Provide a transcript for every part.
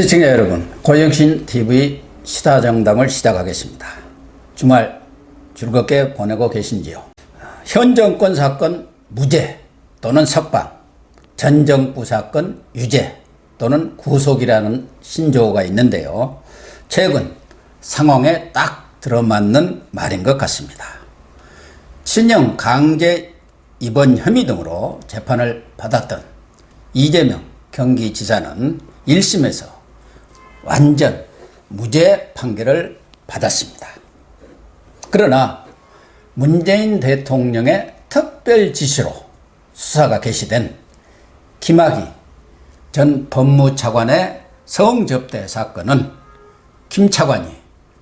시청자 여러분, 고영신 TV 시사정당을 시작하겠습니다. 주말 즐겁게 보내고 계신지요? 현 정권 사건 무죄 또는 석방, 전 정부 사건 유죄 또는 구속이라는 신조어가 있는데요. 최근 상황에 딱 들어맞는 말인 것 같습니다. 친형 강제 입원 혐의 등으로 재판을 받았던 이재명 경기지사는 1심에서 완전 무죄 판결을 받았습니다. 그러나 문재인 대통령의 특별 지시로 수사가 개시된 김학의 전 법무차관의 성접대 사건은 김 차관이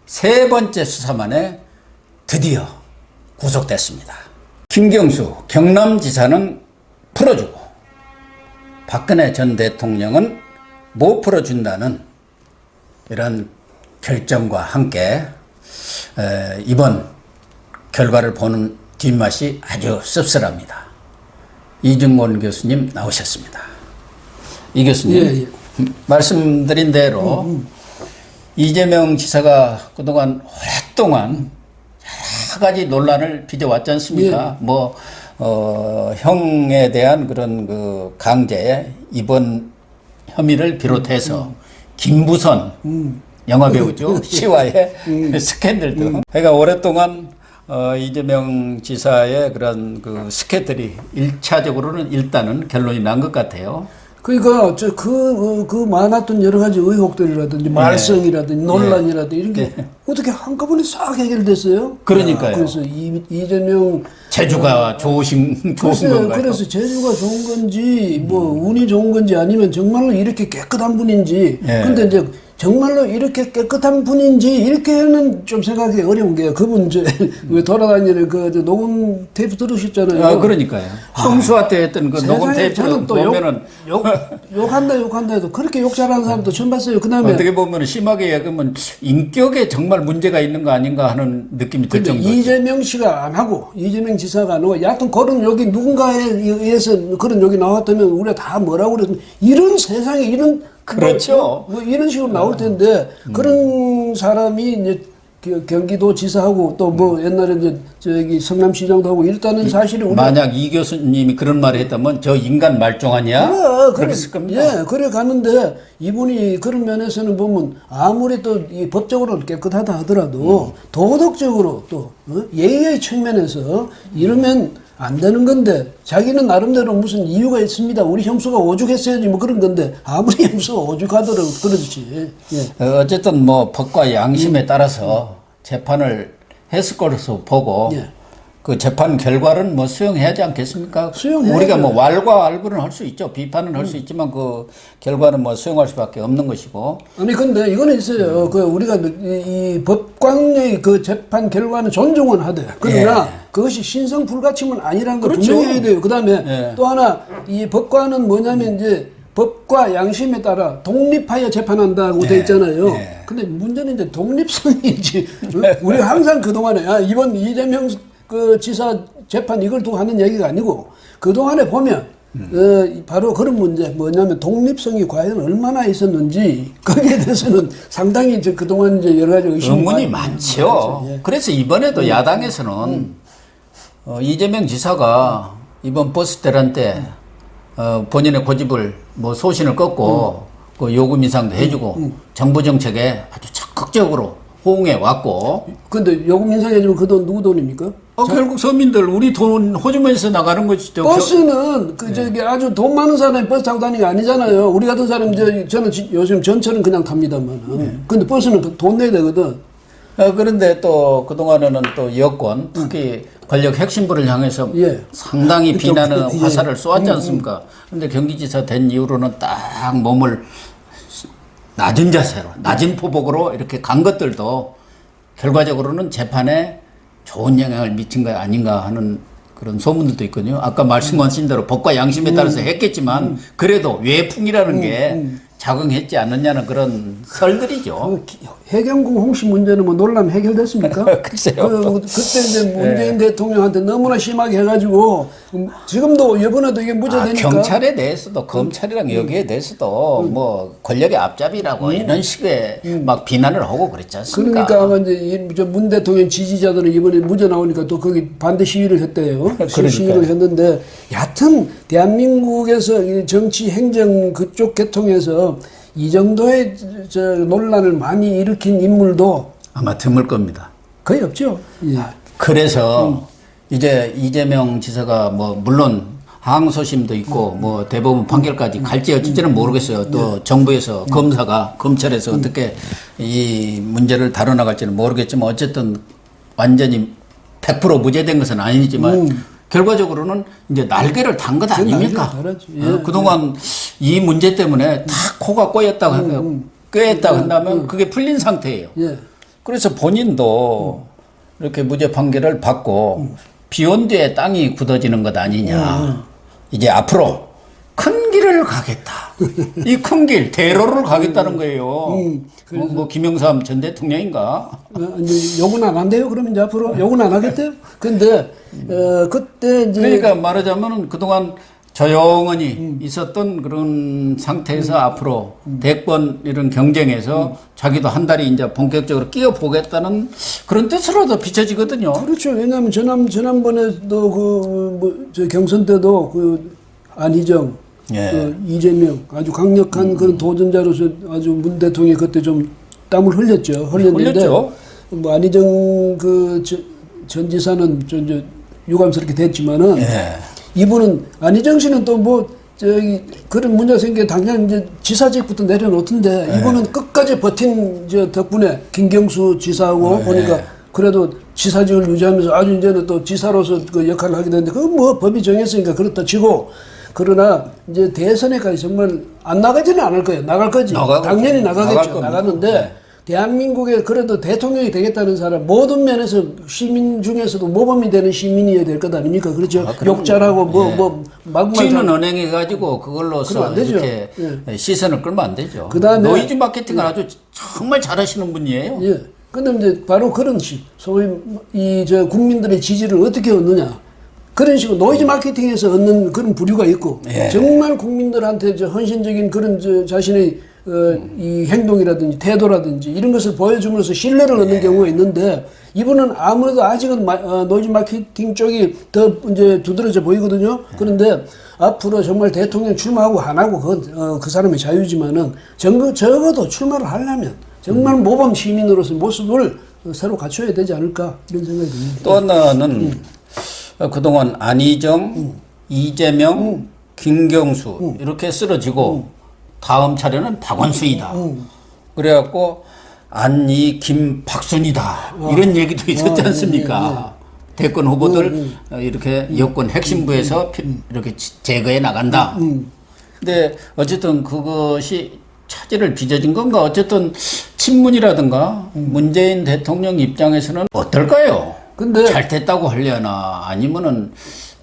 세 번째 수사 만에 드디어 구속됐습니다. 김경수 경남지사는 풀어주고 박근혜 전 대통령은 못 풀어준다는 이런 결정과 함께 에, 이번 결과를 보는 뒷맛이 아주 씁쓸합니다. 이중곤 교수님 나오셨습니다. 이 교수님 예, 예. 말씀드린 대로 이재명 지사가 그동안 오랫동안 여러 가지 논란을 빚어왔지 않습니까? 뭐, 어, 형에 대한 그런 그 강제 입원 혐의를 비롯해서 김부선 영화 배우죠. 시와의 스캔들 등. 그러니까 오랫동안 어, 이재명 지사의 그런 그 스캔들이 일차적으로는 일단은 결론이 난 것 같아요. 그러니까 저그 그 많았던 여러 가지 의혹들이라든지 말썽이라든지 논란이라든지 이런 게 어떻게 한꺼번에 싹 해결됐어요? 그러니까요. 그래서 이, 이재명 제주가 좋으신 좋은. 건가요? 그래서 재주가 좋은 건지 뭐 운이 좋은 건지 아니면 정말로 이렇게 깨끗한 분인지 예. 근데 이제 정말로 이렇게 깨끗한 분인지 이렇게는 좀 생각하기 어려운 게 그분 저왜 돌아다니는 그저 녹음 테이프 들으셨잖아요. 아, 그러니까요. 홍수화 때 했던 그 녹음 세상에 테이프를 저는 또 욕, 보면은 욕, 욕한다 욕한다 해도 그렇게 욕 잘하는 사람도 처음 봤어요. 그 다음에 어떻게 보면 심하게 얘기하면 인격에 정말 문제가 있는 거 아닌가 하는 느낌이 들 근데 정도죠. 이재명 씨가 안 하고 이재명 지사가 안 하고 여하튼 그런 욕이 누군가에 의해서 그런 욕이 나왔다면 우리가 다 뭐라고 그러든 이런 세상에 이런 그렇죠. 뭐, 뭐 이런 식으로 나올 텐데 그런 사람이 이제 그 경기도 지사하고 또 뭐 옛날에 이제 저기 성남시장도 하고 일단은 사실은 만약 이 교수님이 그런 말을 했다면 저 인간 말종하냐? 그래, 그렇게 그래, 했을 겁니다. 예, 그래 가는데 이분이 그런 면에서는 보면 아무리 또 이 법적으로 깨끗하다 하더라도 음. 도덕적으로 또 어? 예의의 측면에서 이러면 안 되는 건데 자기는 나름대로 무슨 이유가 있습니다. 우리 형수가 오죽했어야지 뭐 그런 건데 아무리 형수가 오죽하더라도 그렇지. 예. 어, 어쨌든 뭐 법과 양심에 따라서 재판을 했을 것으로 보고 예. 그 재판 결과는 뭐 수용해야 하지 않겠습니까? 수용해야죠. 우리가 뭐 왈과 알부는 할 수 있죠. 비판은 할 수 있지만 그 결과는 뭐 수용할 수밖에 없는 것이고 아니 근데 이거는 있어요. 그 우리가 이, 이 법관의 그 재판 결과는 존중은 하되 그러나 그것이 신성 불가침은 아니라는 걸 예. 그렇죠. 분명히 해야 돼요. 그 다음에 예. 또 하나 이 법관은 뭐냐면 이제 법과 양심에 따라 독립하여 재판한다고 돼 있잖아요. 예. 근데 문제는 이제 독립성이지. 우리가 항상 그동안에 아, 이번 이재명 그 지사 재판 이걸 두고 하는 얘기가 아니고 그동안에 보면 어, 바로 그런 문제 뭐냐면 독립성이 과연 얼마나 있었는지 거기에 대해서는 상당히 이제 그동안 이제 여러 가지 의심이 의문이 많- 많죠. 예. 그래서 이번에도 야당에서는 어, 이재명 지사가 이번 버스 대란 때 어, 본인의 고집을 뭐 소신을 꺾고 그 요금 인상도 해주고 정부 정책에 아주 적극적으로 호응해 왔고 근데 요금 인상해주면 그 돈 누구 돈입니까? 어, 결국 서민들 우리 돈 호주머니에서 나가는 것이죠. 버스는 그 저기 아주 돈 많은 사람이 버스 타고 다니는 게 아니잖아요. 우리 같은 사람 저 저는 지- 요즘 전철은 그냥 탑니다만. 근데 버스는 그돈 내야 되거든. 어, 그런데 또 그동안에는 또 여권 특히 권력 핵심부를 향해서 예. 상당히 그쵸, 비난하는 그- 예. 화살을 쏘았지 않습니까? 그런데 경기지사 된 이후로는 딱 몸을 낮은 자세로, 낮은 포복으로 이렇게 간 것들도 결과적으로는 재판에 좋은 영향을 미친 거 아닌가 하는 그런 소문들도 있거든요. 아까 말씀하신 대로 법과 양심에 따라서 했겠지만 그래도 외풍이라는 게 작용했지 않느냐는 그런 설들이죠. 해경궁 홍씨 문제는 뭐 논란 해결됐습니까? 글쎄요. 그, 그때 이제 문재인 대통령한테 너무나 심하게 해가지고 음, 지금도 이번에도 이게 아, 무죄되니까 경찰에 대해서도 검찰이랑 여기에 대해서도 뭐 권력의 앞잡이라고 이런 식의 막 비난을 하고 그랬지 않습니까? 그러니까 아마 이제 이문 대통령 지지자들은 이번에 무죄 나오니까 또 거기 반대 시위를 했대요. 그러니까요. 시위를 했는데 여하튼 대한민국에서 이 정치 행정 그쪽 계통에서 이 정도의 저- 저 논란을 많이 일으킨 인물도 아마 드물 겁니다. 거의 없죠. 예. 그래서 이제 이재명 지사가 뭐 물론 항소심도 있고 뭐 대법원 판결까지 갈지 어찌지는 모르겠어요. 또 정부에서 검사가 검찰에서 어떻게 이 문제를 다뤄나갈지는 모르겠지만 어쨌든 완전히 100% 무죄된 것은 아니지만 결과적으로는 이제 날개를 단 것 아닙니까? 달았지. 예, 어, 그동안 이 문제 때문에 다 코가 꼬였다고 꿰었다고 한다면 그게 풀린 상태예요. 예. 그래서 본인도 이렇게 무죄 판결을 받고 비온 뒤에 땅이 굳어지는 것 아니냐. 이제 앞으로 큰 길을 가겠다. 이 큰 길, 대로를 가겠다는 거예요. 뭐, 뭐 김영삼 전 대통령인가? 어, 이제 욕은 안 한대요. 그러면 이제 앞으로 욕은 안 하겠대요. 근데 어, 그때 이제 그러니까 말하자면은 그동안 조용히 있었던 그런 상태에서 앞으로 대권 이런 경쟁에서 자기도 한 달이 이제 본격적으로 끼어 보겠다는 그런 뜻으로도 비춰지거든요. 그렇죠. 왜냐하면 지난 지난번에도 그뭐저 경선 때도 그 안희정, 예. 그 이재명 아주 강력한 그런 도전자로서 아주 문 대통령이 그때 좀 땀을 흘렸죠. 흘렸는데 흘렸죠. 뭐 안희정 그 전 지사는 저 이제 유감스럽게 됐지만은 예. 이분은 안희정 씨는 또뭐 저기 그런 문제 생겨 당장 이제 지사직부터 내려놓던데 네. 이분은 끝까지 버틴 저 덕분에 김경수 네. 지사하고 보니까 그래도 지사직을 유지하면서 아주 이제는 또 지사로서 그 역할을 하게 되는데 그건 뭐 법이 정했으니까 그렇다 치고 그러나 이제 대선에까지 정말 안 나가지는 않을 거예요. 나갈 거지. 당연히 나가겠죠. 나가는데 네. 대한민국에 그래도 대통령이 되겠다는 사람 모든 면에서 시민 중에서도 모범이 되는 시민이어야 될 것 아닙니까? 그렇죠. 아, 그럼요. 욕 잘하고 뭐 예. 뭐 쥐는 잘- 은행에 가지고 그걸로서. 이렇게 시선을 끌면 안 되죠. 그다음에- 노이즈 마케팅을 아주 정말 잘하시는 분이에요. 예. 근데 이제 바로 그런 식, 소위 이 저 국민들의 지지를 어떻게 얻느냐. 그런 식으로 노이즈 마케팅에서 얻는 그런 부류가 있고 예. 정말 국민들한테 저 헌신적인 그런 저 자신의 어, 이 행동이라든지 태도라든지 이런 것을 보여줌으로써 신뢰를 얻는 경우가 있는데 이분은 아무래도 아직은 마, 어, 노이즈 마케팅 쪽이 더 이제 두드러져 보이거든요. 그런데 앞으로 정말 대통령 출마하고 안 하고 그건 어, 그 사람의 자유지만은 정, 적어도 출마를 하려면 정말 모범 시민으로서 모습을 어, 새로 갖춰야 되지 않을까 이런 생각이 듭니다. 또 하나는 어, 그동안 안희정, 이재명, 김경수 이렇게 쓰러지고 다음 차례는 박원순이다. 그래갖고 안희, 김, 박순이다. 이런 얘기도 있었지 않습니까? 대권 후보들 어, 이렇게 여권 핵심부에서 피- 이렇게 지- 제거해 나간다. 근데 어쨌든 그것이 차질을 빚어진 건가? 어쨌든 친문이라든가 문재인 대통령 입장에서는 어떨까요? 근데 잘 됐다고 하려나 아니면은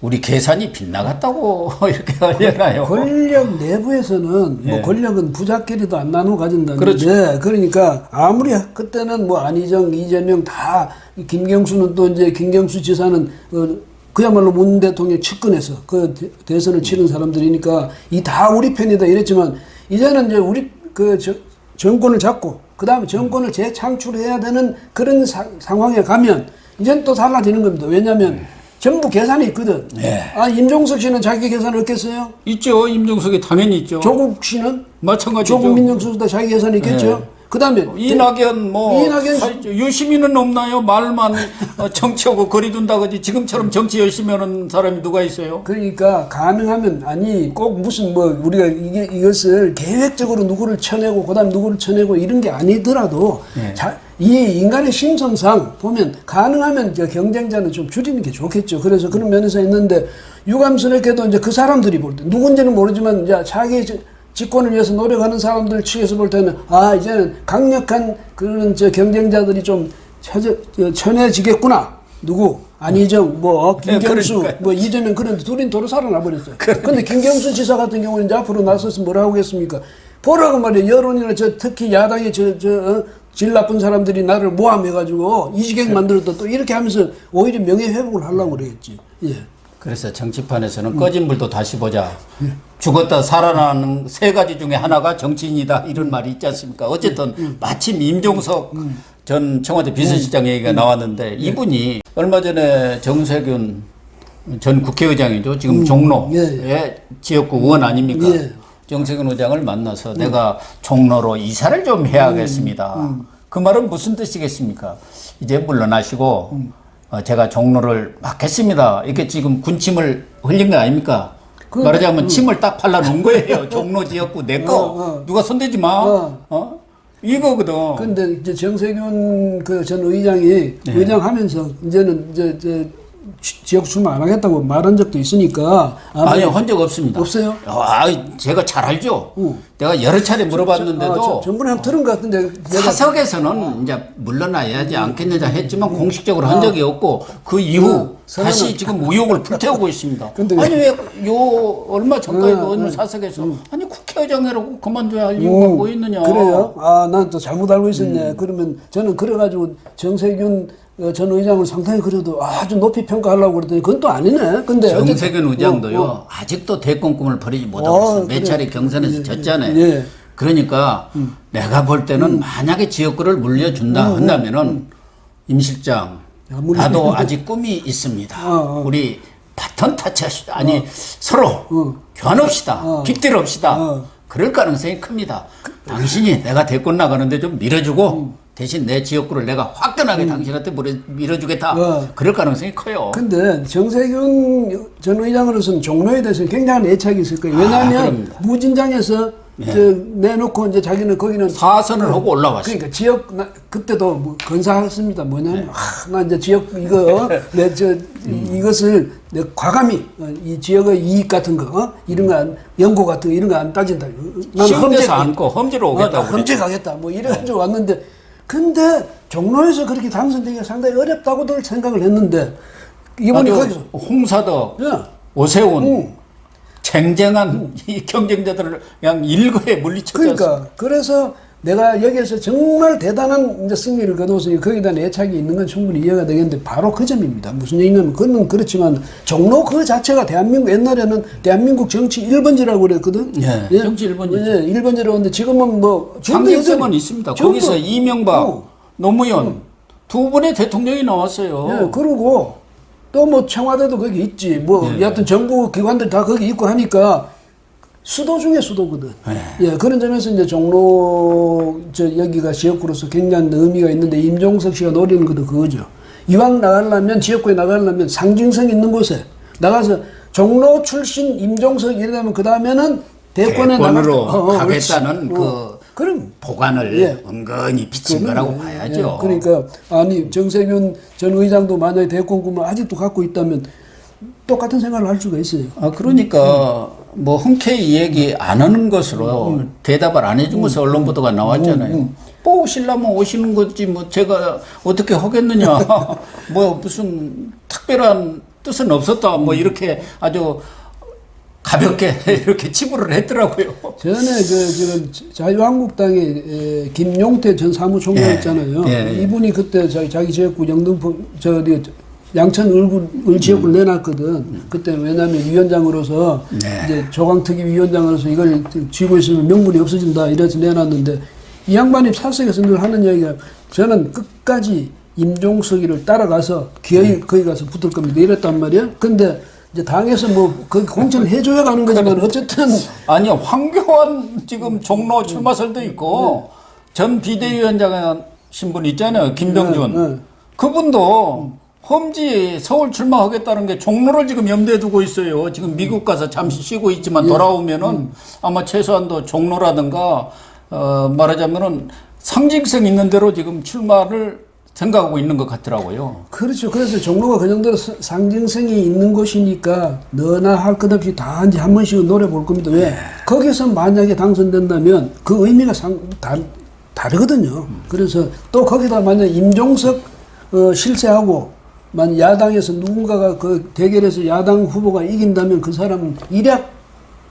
우리 계산이 빗나갔다고 이렇게 하려나요? 권력 내부에서는 예. 뭐 권력은 부자끼리도 안 나누어 가진다는데 그렇죠. 그러니까 아무리 그때는 뭐 안희정, 이재명 다이 김경수는 또 이제 김경수 지사는 어, 그야말로 문 대통령 측근에서 그 대- 대선을 치른 사람들이니까 이 다 우리 편이다 이랬지만 이제는 이제 우리 그 저- 정권을 잡고 그 다음에 정권을 재창출해야 되는 그런 사- 상황에 가면 이제는 또 달라지는 겁니다. 왜냐하면 전부 계산이 있거든. 예. 아 임종석 씨는 자기 계산을 얻겠어요? 있죠. 임종석이 당연히 있죠. 조국 씨는 마찬가지죠. 조국 민정수도 자기 예산이 있겠죠. 그다음에 이낙연 뭐 이낙연 씨- 사- 유시민은 없나요? 말만 어, 정치하고 거리둔다 그지 지금처럼 정치 열심히 하는 사람이 누가 있어요? 그러니까 가능하면 아니 꼭 무슨 뭐 우리가 이게 이것을 계획적으로 누구를 쳐내고 그다음 누구를 쳐내고 이런 게 아니더라도 예. 자, 이 인간의 심성상 보면 가능하면 저 경쟁자는 좀 줄이는 게 좋겠죠. 그래서 그런 면에서 있는데 유감스럽게도 이제 그 사람들이 볼 때 누군지는 모르지만 이제 자기 저- 집권을 위해서 노력하는 사람들 측에서 볼 때는 아 이제는 강력한 그런 저 경쟁자들이 좀 쳐져, 저, 쳐내지겠구나. 누구? 안희정, 뭐 네, 김경수, 그러니까요. 뭐 이재명 그런 둘이 도로 살아나 버렸어요. 근데 김경수 지사 같은 경우는 이제 앞으로 나서서 뭐라 하겠습니까? 보라고 말이야 여론이나 저 특히 야당의 저저 어? 질 나쁜 사람들이 나를 모함해가지고 이 지경 만들었다 또 이렇게 하면서 오히려 명예 회복을 하려고 그러겠지. 예. 그래서 정치판에서는 꺼진 불도 다시 보자. 죽었다 살아나는 세 가지 중에 하나가 정치인이다 이런 말이 있지 않습니까? 어쨌든 마침 임종석 전 청와대 비서실장 얘기가 나왔는데 이분이 얼마 전에 정세균 전 국회의장이죠. 지금 종로의 지역구 의원 아닙니까? 예. 정세균 의장을 만나서 내가 종로로 이사를 좀 해야겠습니다. 그 말은 무슨 뜻이겠습니까? 이제 물러나시고 어, 제가 종로를 맡겠습니다. 이렇게 지금 군침을 흘린 거 아닙니까? 그- 말하자면 침을 딱 발라 놓은 거예요. 종로 지역구 내 거. 어, 어. 누가 손대지 마. 어. 어? 이거거든. 근데 이제 정세균 그 전 의장이 네. 의장 하면서 이제는 이제 저 지- 지역 출마 안 하겠다고 말한 적도 있으니까 아니요, 한 적 없습니다. 없어요? 아, 제가 잘 알죠. 응. 내가 여러 차례 물어봤는데도 아, 저- 전번에 한번 들은 것 같은데 사석에서는 이제 물러나야지 않겠느냐 했지만 공식적으로 한 적이 없고 그 이후 어, 선언은- 다시 지금 의혹을 불태우고 있습니다. 근데 아니 왜 요 얼마 전까지도 어, 오늘 사석에서 아니 국회의장이라고 그만둬야 할 이유가 음, 뭐 있느냐? 그래요? 아, 난 또 잘못 알고 있었네. 음. 그러면 저는 그래가지고 정세균 어, 전 의장을 상당히 그래도 아주 높이 평가하려고 그랬더니 그건 또 아니네. 근데 정세균 어쨌든- 의장도요 어, 어. 아직도 대권 꿈을 버리지 못하고 어, 있어요. 몇 그래. 차례 경선에서 예, 졌잖아요. 예. 음. 그러니까 내가 볼 때는 만약에 지역구를 물려준다 한다면은 임 실장 야, 나도 아직 꿈이 있습니다. 어, 어. 우리 바톤 타치합시다. 아니 서로 어. 교환합시다. 어. 빗대럽시다. 어. 그럴 가능성이 큽니다. 당신이 내가 대권 나가는데 좀 밀어주고 대신 내 지역구를 내가 화끈하게 당신한테 밀어- 밀어주겠다. 어. 그럴 가능성이 커요. 근데 정세균 전 의장으로서는 종로에 대해서는 굉장한 애착이 있을 거예요. 아, 왜냐하면 그럽니다. 무진장에서 저 내놓고 이제 자기는 거기는 사선을 하고 올라왔어요. 그러니까 지역 나, 그때도 뭐 건사했습니다. 뭐냐면 아, 나 이제 지역 이거 내저 이것을 내 과감히 어, 이 지역의 이익 같은 거 어? 이런 거 안, 연고 같은 거 이런 거 안 따진다. 나는 험지- 안고 험지로 어, 나 오겠다고 그랬죠. 험지 가겠다. 뭐 이래가지고 왔는데 근데 종로에서 그렇게 당선되기가 상당히 어렵다고들 생각을 했는데 이번에 거기서 홍사덕, 예. 오세훈 응. 쟁쟁한 이 경쟁자들을 그냥 일거에 않습니까? 그러니까 그래서 내가 여기에서 정말 대단한 이제 승리를 거두었으니 대한 애착이 있는 건 충분히 이해가 되겠는데 바로 그 점입니다. 무슨 얘기냐면 그건 그렇지만 종로 그 자체가 대한민국 옛날에는 대한민국 정치 1번지라고 그랬거든. 예, 정치 일번지죠. 예, 1번지라고 했는데 지금은 뭐 상징성은 있습니다. 거기서 이명박, 어. 노무현 두 분의 대통령이 나왔어요. 예, 그리고 또 뭐 청와대도 거기 있지. 뭐 예. 여하튼 정부 기관들 다 거기 있고 하니까 수도 중에 수도거든. 예. 예, 그런 점에서 이제 종로 저 여기가 지역구로서 굉장한 의미가 있는데 임종석 씨가 노리는 것도 그거죠. 이왕 나가려면 지역구에 나가려면 상징성 있는 곳에 나가서 종로 출신 임종석 이러면 그 다음에는 대권에 대권으로 나가- 어, 어, 가겠다는 그렇지. 그 어, 그럼 보관을 예. 은근히 비친 거라고 그럼요. 봐야죠. 예, 그러니까 아니 정세균 전 의장도 만약에 대권 꿈을 아직도 갖고 있다면 똑같은 생각을 할 수가 있어요. 아 그러니까 뭐 흔쾌히 이 얘기 안 하는 것으로 대답을 안 해준 것으로 언론 보도가 나왔잖아요. 뭐 오시려면 오시는 거지 뭐 제가 어떻게 하겠느냐. 뭐 무슨 특별한 뜻은 없었다. 뭐 이렇게 아주 가볍게 이렇게 치부를 했더라고요. 전에 그 지금 자유한국당의 에, 김용태 전 사무총장 예, 있잖아요. 예, 예. 이분이 그때 자기, 지역구 영등포 저 어디 양천 을구 을 지역구를 내놨거든. 그때 왜냐하면 위원장으로서 네. 이제 조강특위 위원장으로서 이걸 쥐고 있으면 명분이 없어진다 이래서 내놨는데 이 양반이 사석에서 늘 하는 얘기가 저는 끝까지 임종석이를 따라가서 기어이 거기 가서 붙을 겁니다. 이랬단 말이야. 근데 이제 당에서 뭐 거기 공천을 해줘야 가는 거지만 어쨌든 아니요. 황교안 지금 종로 출마설도 있고 전 비대위원장 신분 있잖아요. 김병준. 네, 네. 그분도 험지 서울 출마하겠다는 게 종로를 지금 염두에 두고 있어요 지금 미국 가서 잠시 쉬고 있지만 돌아오면은 아마 최소한도 종로라든가 어 말하자면은 상징성 있는 대로 지금 출마를 생각하고 있는 것 같더라고요. 그렇죠. 그래서 종로가 그 정도로 사- 상징성이 있는 곳이니까 너나 할 것 없이 다 이제 한 번씩은 노려볼 겁니다. 왜? 거기서 만약에 당선된다면 그 의미가 상, 다, 다르거든요. 그래서 또 거기다 만약 임종석 어, 실세하고 만 야당에서 누군가가 그 대결에서 야당 후보가 이긴다면 그 사람은 일약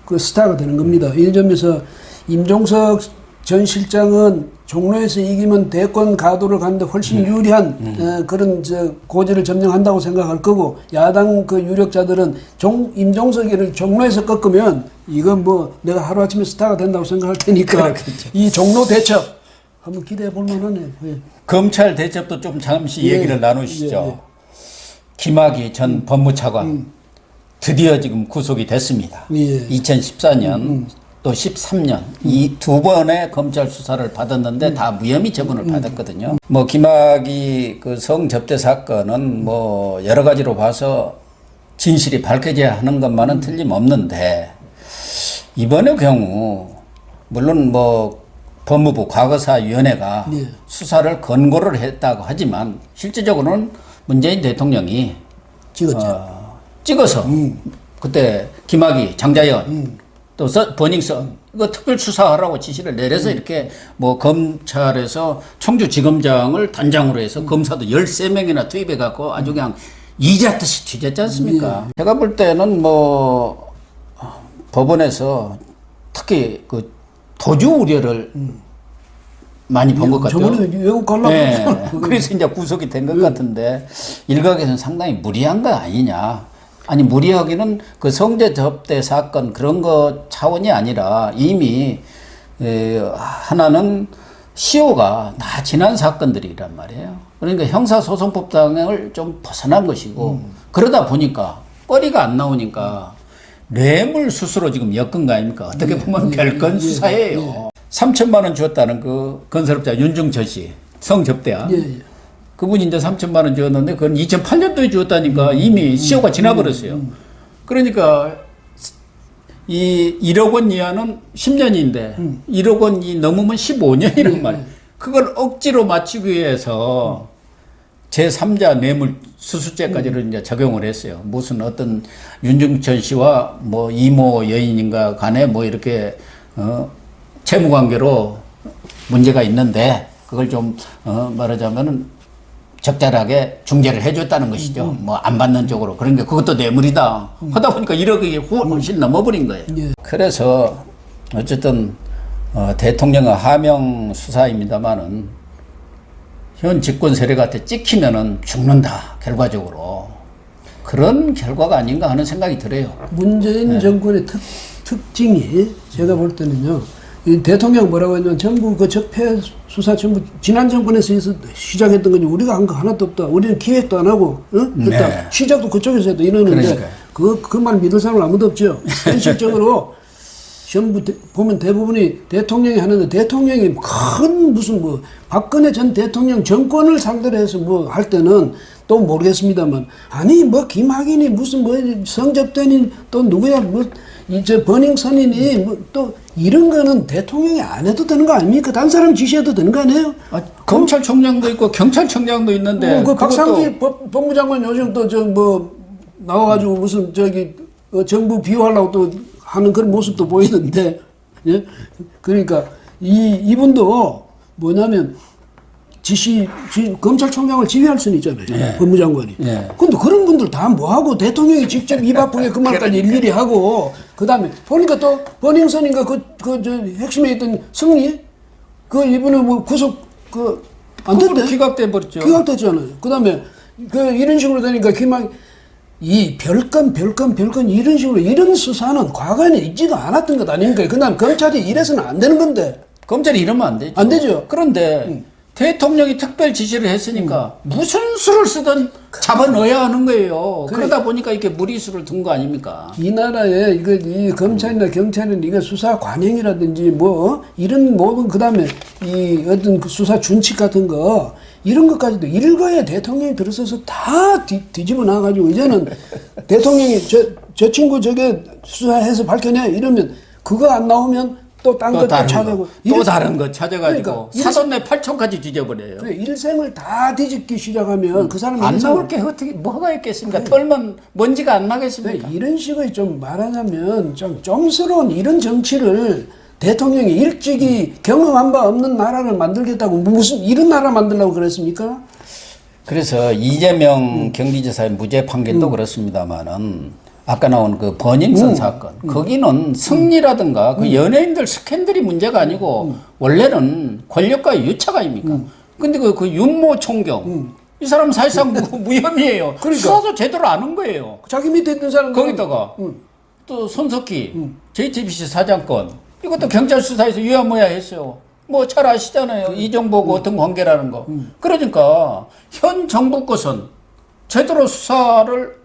그 스타가 되는 겁니다. 이 점에서 임종석 전 실장은 종로에서 이기면 대권 가도를 가는데 훨씬 유리한 어, 그런 저 고지를 점령한다고 생각할 거고 야당 그 유력자들은 종 임종석이를 종로에서 꺾으면 이건 뭐 내가 하루 아침에 스타가 된다고 생각할 테니까 이 종로 대첩 한번 기대해 볼 만하네. 예. 검찰 대첩도 좀 잠시 예, 얘기를 나누시죠. 예, 예. 김학의 전 법무차관 드디어 지금 구속이 됐습니다. 예. 2014년 또 13년 이 두 번의 검찰 수사를 받았는데 다 무혐의 처분을 받았거든요. 뭐 김학의 그 성접대 사건은 뭐 여러 가지로 봐서 진실이 밝혀져야 하는 것만은 틀림없는데 이번의 경우 물론 뭐 법무부 과거사위원회가 예. 수사를 권고를 했다고 하지만 실제적으로는 문재인 대통령이 찍었죠. 어, 찍어서 그때 김학의, 장자연 또 서, 버닝썬 이거 특별 수사하라고 지시를 내려서 이렇게 뭐 검찰에서 청주지검장을 단장으로 해서 검사도 13명이나 투입해 갖고 아주 그냥 이자듯이 뒤졌지 않습니까? 제가 볼 때는 뭐 어, 법원에서 특히 그 도주 우려를 많이 본 것 같아요. 저번에 외국 가려고 네. 그래서 이제 구속이 된 것 같은데 일각에서는 상당히 무리한 거 아니냐. 아니 무리하기는 그 성대 접대 사건 그런 거 차원이 아니라 이미 에, 하나는 시효가 다 지난 사건들이란 말이에요. 그러니까 형사소송법상을 좀 벗어난 것이고 그러다 보니까 거리가 안 나오니까 뇌물 수수로 지금 엮은 거 아닙니까? 어떻게 보면 별건 수사예요. 3천만 원 주었다는 그 건설업자 윤중철 씨 성접대야. 예, 예. 그분이 이제 3천만 원 주었는데 그건 2008년도에 주었다니까 음. 이미 시효가 지나버렸어요. 그러니까 이 1억 원 이하는 10년인데 음. 1억 원이 넘으면 15년이란 네, 말이에요. 그걸 억지로 맞추기 위해서 제3자 뇌물 수수죄까지를 이제 적용을 했어요. 무슨 어떤 윤중천 씨와 뭐 이모 여인인가 간에 뭐 이렇게 어 채무 관계로 문제가 있는데 그걸 좀 어 말하자면은 적절하게 중재를 해줬다는 것이죠. 뭐안 받는 쪽으로. 그러니까 그것도 뇌물이다. 하다 보니까 1억이 훨씬 넘어버린 거예요. 예. 그래서 어쨌든 어, 대통령의 하명 수사입니다만은 현 집권 세력한테 찍히면은 죽는다 결과적으로 그런 결과가 아닌가 하는 생각이 들어요. 문재인 네. 정권의 특, 특징이 제가 볼 때는요. 이 대통령 뭐라고 했냐면 전부 그 적폐 수사 전부 지난 정권에서 시작했던 거지 우리가 한 거 하나도 없다. 우리는 기획도 안 하고 어? 일단 네. 시작도 그쪽에서 해도 이러는데 그러니까요. 그그 말 믿을 사람 아무도 없죠. 현실적으로 전부 대- 보면 대부분이 대통령이 하는데 대통령이 큰 무슨 뭐 박근혜 전 대통령 정권을 상대로 해서 뭐 할 때는 또 모르겠습니다만 아니 뭐 김학인이 무슨 뭐 성접대니 또 누구야 뭐 이제 버닝썬이니 뭐 또 이런 거는 대통령이 안 해도 되는 거 아닙니까? 다른 사람 지시해도 되는 거 아니에요? 아, 검찰총장도 있고 경찰청장도 있는데 어, 그 박상기 법, 법무장관 요즘 또 저 뭐 나와가지고 무슨 저기 어, 정부 비호하려고 또 하는 그런 모습도 보이는데 예 그러니까 이 이분도 뭐냐면 지시, 지, 검찰총장을 지휘할 수는 있잖아요 법무장관이. 예. 근데 그런 분들 다 뭐하고 대통령이 직접 입 아프게 그 말까지 일일이 하고 그 다음에 보니까 또 버닝썬인가 그 그 저 핵심에 있던 승리 그 이분은 뭐 구속 그안 그걸로 됐대. 기각돼 버렸죠. 기각됐잖아요. 그 다음에 그 이런 식으로 되니까 김학 이 별건 별건 별건 이런 식으로 이런 수사는 과거에는 있지도 않았던 것 아닙니까? 그다음 검찰이 이래서는 안 되는 건데 검찰이 이러면 안 되죠. 안 되죠. 그런데 대통령이 특별 지시를 했으니까 무슨 수를 쓰든 잡아 넣어야 하는 거예요. 그러다 보니까 이렇게 무리수를 둔 거 아닙니까? 이 나라에 이거 이 검찰이나 경찰이나 이거 수사 관행이라든지 뭐 어? 이런 모든 그다음에 이 어떤 그 수사 준칙 같은 거 이런 것까지도 일거에 대통령이 들어서서 다 뒤, 뒤집어 놔가지고 이제는 대통령이 저, 저 친구 저게 수사해서 밝혀내 이러면 그거 안 나오면 또딴또 것도 찾아고 거, 또 다른 거 찾아가지고 그러니까 사돈네 팔촌까지 뒤져버려요. 그래, 일생을 다 뒤집기 시작하면 그 사람 안 나올 게 어떻게 뭐가 있겠습니까? 털면 먼지가 안 나겠습니까? 네, 이런 식의 좀 말하자면 좀 좀스러운 이런 정치를 대통령이 일찍이 경험한 바 없는 나라를 만들겠다고 무슨 이런 나라 만들려고 그랬습니까? 그래서 이재명 경기지사의 무죄 판결도 그렇습니다만은 아까 나온 그 버닝썬 사건 거기는 승리라든가 그 연예인들 스캔들이 문제가 아니고 원래는 권력과의 유착 아닙니까? 근데 그, 그 윤모 총경 이 사람 사실상 무, 무혐의예요. 그러니까. 수사도 제대로 안 한 거예요. 자기 밑에 있는 사람 거기다가 또 손석희 JTBC 사장건 이것도 경찰 수사에서 유야무야 했어요. 뭐 잘 아시잖아요. 이정보고 어떤 관계라는 거. 그러니까 현 정부 것은 제대로 수사를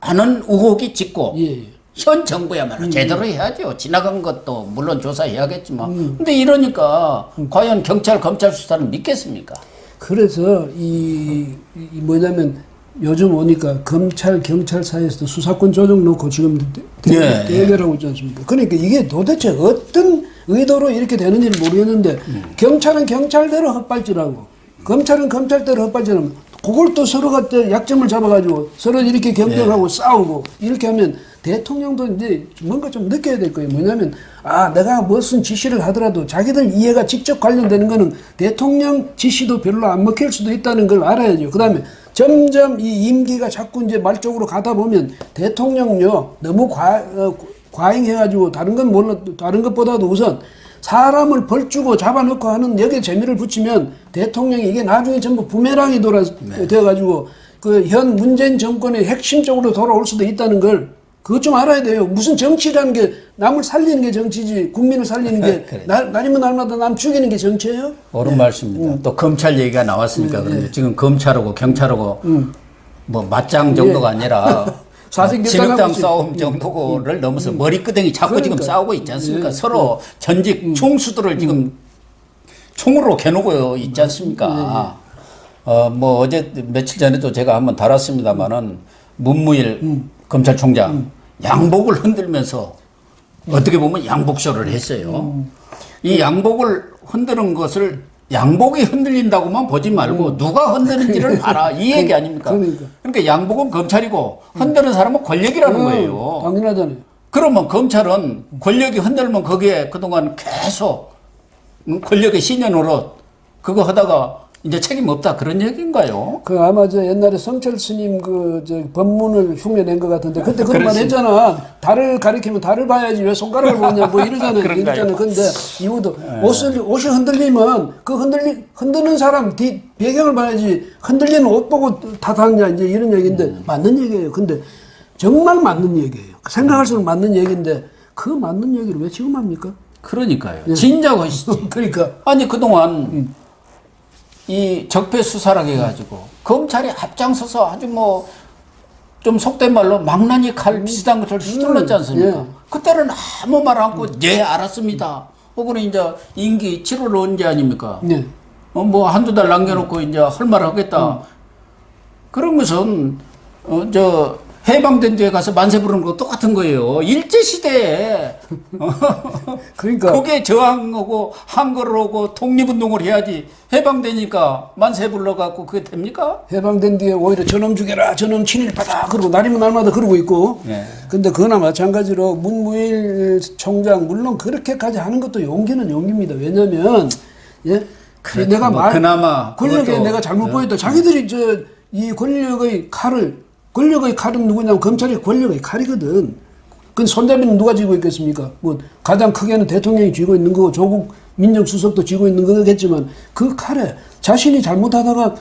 하는 의혹이 짙고 예, 예. 현 정부야말로 제대로 해야죠. 지나간 것도 물론 조사해야겠지만. 근데 이러니까 과연 경찰 검찰 수사를 믿겠습니까? 그래서 이, 이 뭐냐면 요즘 오니까 검찰 경찰 사이에서도 수사권 조정 놓고 지금 대- 예, 대- 대결하고 있지 않습니까? 그러니까 이게 도대체 어떤 의도로 이렇게 되는지 모르겠는데 경찰은 경찰대로 헛발질하고 검찰은 검찰대로 헛발질하면 그걸 또 서로가 또 약점을 잡아가지고 서로 이렇게 경쟁하고 싸우고 이렇게 하면 대통령도 이제 뭔가 좀 느껴야 될 거예요. 뭐냐면 아 내가 무슨 지시를 하더라도 자기들 이해가 직접 관련되는 거는 대통령 지시도 별로 안 먹힐 수도 있다는 걸 알아야죠. 그 다음에 점점 이 임기가 자꾸 이제 말 쪽으로 가다 보면 대통령요 너무 과, 어, 과잉해가지고 다른 건 몰라 다른 것보다도 우선 사람을 벌주고 잡아놓고 하는 여기에 재미를 붙이면 대통령이 이게 나중에 전부 부메랑이 돌아 되어가지고 그 현 문재인 정권의 핵심적으로 돌아올 수도 있다는 걸 그것 좀 알아야 돼요. 무슨 정치라는 게 남을 살리는 게 정치지 국민을 살리는 게 그래. 날, 날이면 날마다 남 죽이는 게 정치예요? 옳은 말씀입니다. 또 검찰 얘기가 나왔으니까 그런데 지금 검찰하고 경찰하고 뭐 맞짱 정도가 아니라 사생 진흙탕. 싸움 정도를 넘어서 머리끄댕이 잡고 지금 그러니까. 싸우고 있지 않습니까? 예, 서로 전직 총수들을 지금 총으로 겨누고 있지 않습니까? 어, 뭐 어제 며칠 전에도 제가 한번 달았습니다만은 문무일 검찰총장 양복을 흔들면서 어떻게 보면 양복쇼를 했어요. 이 양복을 흔드는 것을 양복이 흔들린다고만 보지 말고 누가 흔드는지를 봐라 이 얘기 아닙니까? 그러니까. 그러니까 양복은 검찰이고 흔드는 사람은 권력이라는 거예요. 음, 당연하잖아요. 그러면 검찰은 권력이 흔들면 거기에 그동안 계속 음, 권력의 신현으로 그거 하다가 이제 책임 없다 그런 얘기인가요? 그 아마 저 옛날에 성철 스님 그 저 법문을 흉내낸 것 같은데 그때 그런 말. 했잖아. 달을 가리키면 달을 봐야지 왜 손가락을 보냐 뭐 이러잖아요. 그런가요? 이러잖아요. 근데 이후도 옷을 옷이 흔들리면 그 흔들리 흔드는 사람 뒤 배경을 봐야지 흔들리는 옷 보고 탓하냐 이제 이런 얘기인데 맞는 얘기예요. 근데 정말 맞는 얘기예요. 생각할수록 맞는 얘기인데 그 맞는 얘기를 왜 지금 합니까? 그러니까요. 진작 하시지. 그러니까 아니 그동안 이 적폐 수사라 해가지고 검찰이 앞장서서 아주 뭐 좀 속된 말로 망나니 칼 비슷한 것을 휘둘렀지 않습니까? 예. 그때는 아무 말 않고 예 알았습니다. 혹은 이제 임기 7월 언제 아닙니까? 네. 어, 뭐 한두 달 남겨놓고 이제 할 말 하겠다. 그런 것은 어, 저 해방된 뒤에 가서 만세 부르는 거 똑같은 거예요. 일제 시대에 그러니까 거기에 저항하고 한거를 하고 독립운동을 해야지 해방되니까 만세 불러갖고 그게 됩니까? 해방된 뒤에 오히려 저놈 죽여라, 저놈 친일파다, 그러고 날이면 날마다 그러고 있고. 네. 근데 그거나 마찬가지로 문무일 총장, 물론 그렇게까지 하는 것도 용기는 용기입니다. 왜냐면, 예? 그래도 내가 뭐 말, 그나마 권력에 내가 잘못 보였다. 자기들이 저, 이 권력의 칼을, 권력의 칼은 누구냐면 검찰이 권력의 칼이거든. 그 손잡이는 누가 쥐고 있겠습니까? 뭐, 가장 크게는 대통령이 쥐고 있는 거고, 조국 민정수석도 쥐고 있는 거겠지만, 그 칼에 자신이 잘못하다가,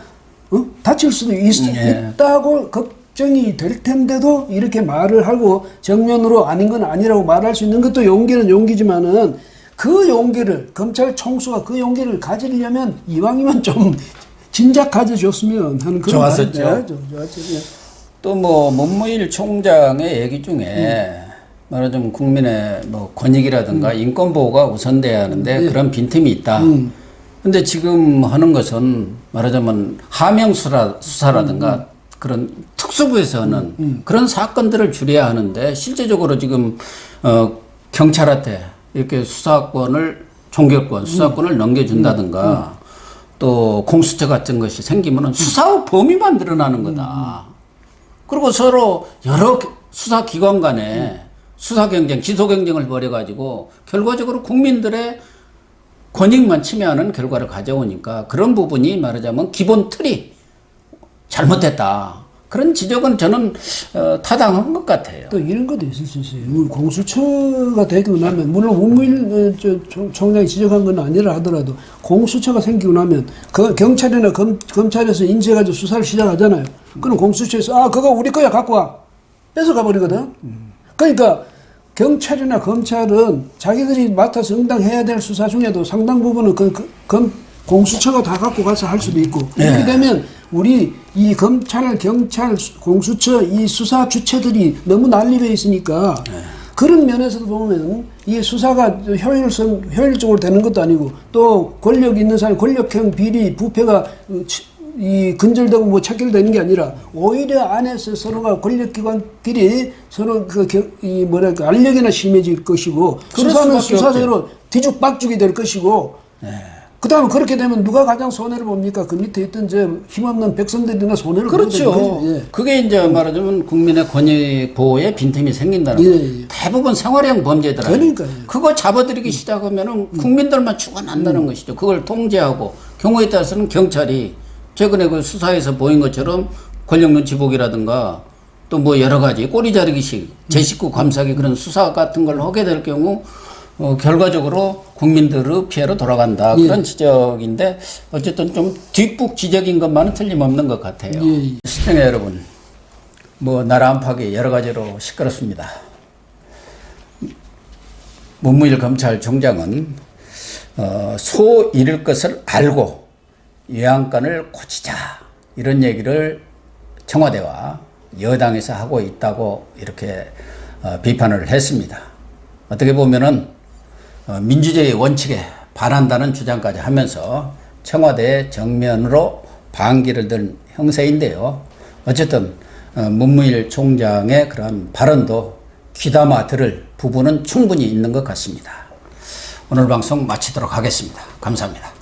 어? 다칠 수도 있, 예. 있다고 걱정이 될 텐데도 이렇게 말을 하고 정면으로 아닌 건 아니라고 말할 수 있는 것도 용기는 용기지만은 그 용기를 검찰 총수가 그 용기를 가지려면 이왕이면 좀 진작 가져줬으면 하는 그런 좋았었죠. 말인데, 좀 좋았죠. 예. 또 뭐 문무일 총장의 얘기 중에 말하자면 국민의 뭐 권익이라든가 인권 보호가 우선돼야 하는데 그런 빈틈이 있다. 근데 지금 하는 것은 말하자면 하명 수사, 수사라든가 그런 특수부에서 하는 그런 사건들을 줄여야 하는데 실제적으로 지금 어 경찰한테 이렇게 수사권을 종결권, 수사권을 넘겨준다든가 또 공수처 같은 것이 생기면은 수사의 범위만 늘어나는 거다. 그리고 서로 여러 수사 기관 간에 수사 경쟁, 기소 경쟁을 벌여가지고 결과적으로 국민들의 권익만 침해하는 결과를 가져오니까 그런 부분이 말하자면 기본 틀이 잘못됐다. 그런 지적은 저는 어, 타당한 것 같아요. 또 이런 것도 있을 수 있어요. 뭐 공수처가 되고 나면 물론 문무일 어, 총장이 지적한 건 아니라 하더라도 공수처가 생기고 나면 그 경찰이나 검, 검찰에서 인지해가지고 수사를 시작하잖아요. 그럼 공수처에서 아 그거 우리 거야 갖고 와. 뺏어가 버리거든. 그러니까 경찰이나 검찰은 자기들이 맡아서 응당해야 될 수사 중에도 상당 부분은 그, 그 검, 공수처가 다 갖고 가서 할 수도 있고. 이렇게 되면 우리 이 검찰, 경찰, 공수처 이 수사 주체들이 너무 난립해 있으니까 그런 면에서도 보면 이 수사가 효율성, 효율적으로 되는 것도 아니고 또 권력 있는 사람, 권력형 비리, 부패가 이 근절되고 뭐 체결되는 게 아니라 오히려 안에서 서로가 권력기관끼리 서로 그, 겨- 이 뭐랄까, 알력이나 심해질 것이고 수사는 수사대로 뒤죽박죽이 될 것이고 그 다음에 그렇게 되면 누가 가장 손해를 봅니까? 그 밑에 있던 저 힘없는 백성들이나 손해를 그렇죠. 보는 거죠. 예. 그게 이제 말하자면 국민의 권익 보호에 빈틈이 생긴다는 예, 거예요. 예. 대부분 생활형 범죄들 아니에요. 그러니까요. 그거 잡아들이기 시작하면은 국민들만 죽어난다는 것이죠. 그걸 통제하고 경우에 따라서는 경찰이 최근에 그 수사에서 보인 것처럼 권력 눈치 보기라든가 또 뭐 여러 가지 꼬리 자르기식 제 식구 감싸기 그런 수사 같은 걸 하게 될 경우 어, 결과적으로 국민들의 피해로 돌아간다 예. 그런 지적인데 어쨌든 좀 뒷북 지적인 것만은 틀림없는 것 같아요. 예, 예. 시청자 여러분, 뭐 나라 안팎이 여러 가지로 시끄럽습니다. 문무일 검찰총장은 어, 소 잃을 것을 알고 요양권을 고치자 이런 얘기를 청와대와 여당에서 하고 있다고 이렇게 어, 비판을 했습니다. 어떻게 보면은 어, 민주주의 원칙에 반한다는 주장까지 하면서 청와대의 정면으로 반기를 든 형세인데요. 어쨌든 어, 문무일 총장의 그런 발언도 귀담아 들을 부분은 충분히 있는 것 같습니다. 오늘 방송 마치도록 하겠습니다. 감사합니다.